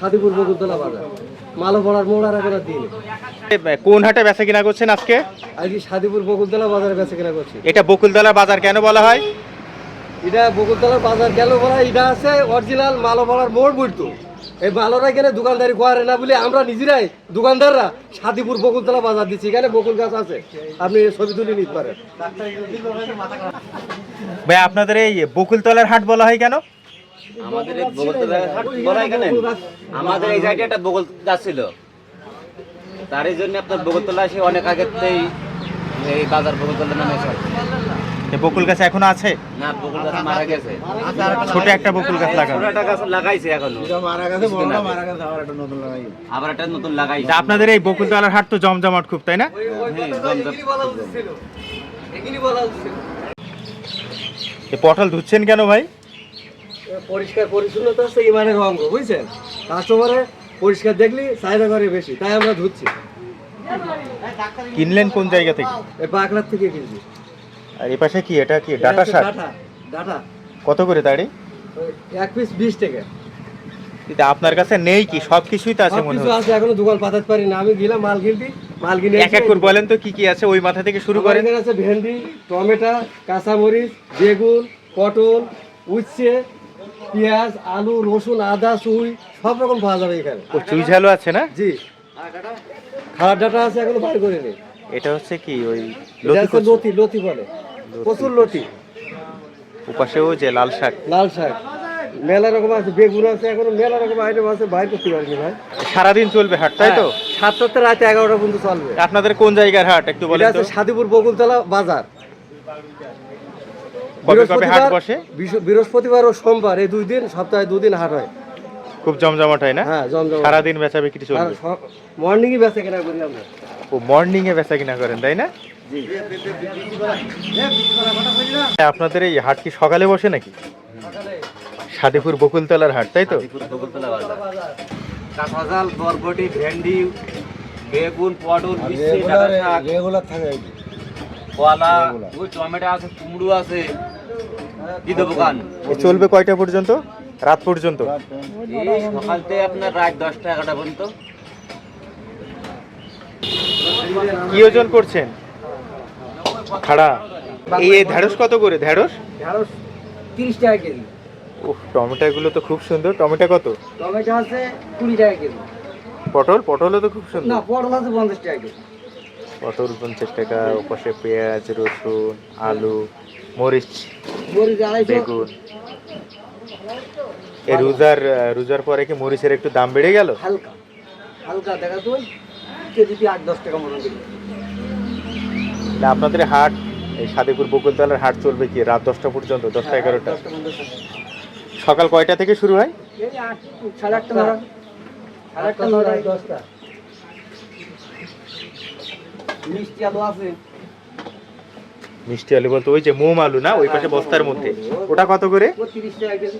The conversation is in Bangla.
খাদিপুর বকুলতলা বাজার। দিন। কোন হাটে বেচা কিনা করছেন আজকে? আজকে সাদিপুর বকুলতলা বাজারে বেচে কেনা করছি। এটা বকুলতলা বাজার কেন বলা হয়? এটা বকুলতলার বাজার গেল বলা এটা আছে অরিজিনাল মোড় বলতো এই মালোরা দোকানদারি করে না বলে আমরা নিজেরাই দোকানদাররা সাদিপুর বকুলতলা বাজার দিচ্ছি। এখানে বকুল গাছ আছে। আপনি ছবি তুলে নিতে পারেন। ভাই আপনাদের এই বকুলতলার হাট বলা হয় কেন? আমাদের এই হাট বলাই আমাদের এই জায়গাটা একটা বগল গাছ ছিল। তারই জন্য আপনার বগলতলা এসে অনেক আগের এই বাজার বগলতলা নামে। এই বকুল গাছ এখনও আছে? না বগল গাছ মারা গেছে। ছোট একটা বকুল গাছ লাগানো। ছোট একটা গাছ লাগাইছে এখনও। কিছুদিন আগে। আবার একটা নতুন লাগাইছে। তা আপনাদের এই বকুলতলার হাট তো জমজমাট খুব তাই না? হ্যাঁ, জমজম। এখানে বলা হচ্ছিল এই পটল ধুচ্ছেন কেন ভাই? পরিষ্কার পরিচ্ছন্নতা হচ্ছে ইমানের অঙ্গ বুঝছেন? কাস্টমারে পরিষ্কার দেখলি চাহিদা করে বেশি তাই আমরা ধুচ্ছি। কিনলেন কোন জায়গা থেকে? এই বাঁকড়ার থেকে কিনছি। আর এই পাশে কি এটা কি ডাটা শাক ডাটা ডাটা। কত করে তাড়ি এক পিস বিশ টাকা। কিন্তু আপনার কাছে নেই কি? সব কিছুই তো আছে মনে হচ্ছে। আছে এখনও দোকান পাতাতে পারি না আমি গেলাম মাল কিনতে। মাল কিনে এক এক করে বলেন তো কি কি আছে ওই মাথা থেকে শুরু করেন। আছে ভেন্ডি টমেটো কাঁচামরিচ বেগুন পটল উচ্ছে পেঁয়াজ আলু রসুন আদা চুই সব রকম পাওয়া যাবে এখানে। ও চুই ঝালও আছে না? জি। খাওয়ার ডাটা আছে এখনও বাইর করে নেই এটা হচ্ছে কি ওই লতি লতি বলে। প্রচুর লতি। ওপাশেও যে লাল শাক। লাল শাক। মেলা রকম আছে বেগুন আছে এখনও মেলা রকম আইটেম আছে বাইর করতে পারিনি ভাই। সারাদিন চলবে হাট তাই তো? হ্যাঁ, সাতটাতে রাতে এগারোটা পর্যন্ত চলবে। আপনাদের কোন জায়গার হাট একটু বলেন সাদিপুর বকুলতলা বাজার। বৃহস্পতিবার- বসে? বৃষ- বৃহস্পতিবার ও সোমবার এই দুই দিন সপ্তাহে দুদিন হাট হয়। খুব জমজমাট হয় না? হ্যাঁ জমজম সারাদিন বেচা বিক্রি চলবে। মর্নিং এ বেচা কেনা করি আমরা। ও মর্নিং এ বেচা কিনা করেন তাই না? আপনাদের এই হাট কি সকালে বসে নাকি? সাদেপুর বকুলতলার হাট তাই তো? হাজিপুর বগলতলা বাজার। কাঁচা জাল বরবটি ভেন্ডি বেগুন পটল মিষ্টি ডাঁটা শাক রেগুলার থাকে কলা ওই টমেটো আছে কুমড়ো আছে। কি দেবো চলবে কয়টা পর্যন্ত? রাত পর্যন্ত? সকাল থেকে আপনার রাত দশটা এগারোটা পর্যন্ত। কি ওজন করছেন? খাড়া? এই ঢেঁড়স কত করে? ঢেঁড়স? ঢেঁড়স তিরিশ টাকা কেজি। উফ টমেটো গুলো তো খুব সুন্দর। টমেটো কত? টমেটো আছে কুড়ি টাকা কেজি। পটল? পটলও তো খুব না সুন্দর পটল আছে পঞ্চাশ টাকা কেজি। পটল পঞ্চাশ টাকা ওপাশে পেঁয়াজ রসুন আলু মরিচ বেগুন। এই রোজার রোজার পরে কি মরিচের একটু দাম বেড়ে গেল? হালকা হালকা দেখা তো আট দশ টাকা কেজি না আপনাদের হাট এই সাদেপুর বকুলতলার হাট চলবে কি? রাত দশটা পর্যন্ত দশটা এগারোটা? সকাল কয়টা থেকে শুরু হয়? সাড়ে আটটা সাড়ে আটটা দশটা। মিষ্টি আলু আছে। মিষ্টি আলু বলতে ওই যে মোম আলু না ওই পাশে বস্তার মধ্যে। ওটা কত করে? টাকা কেজি।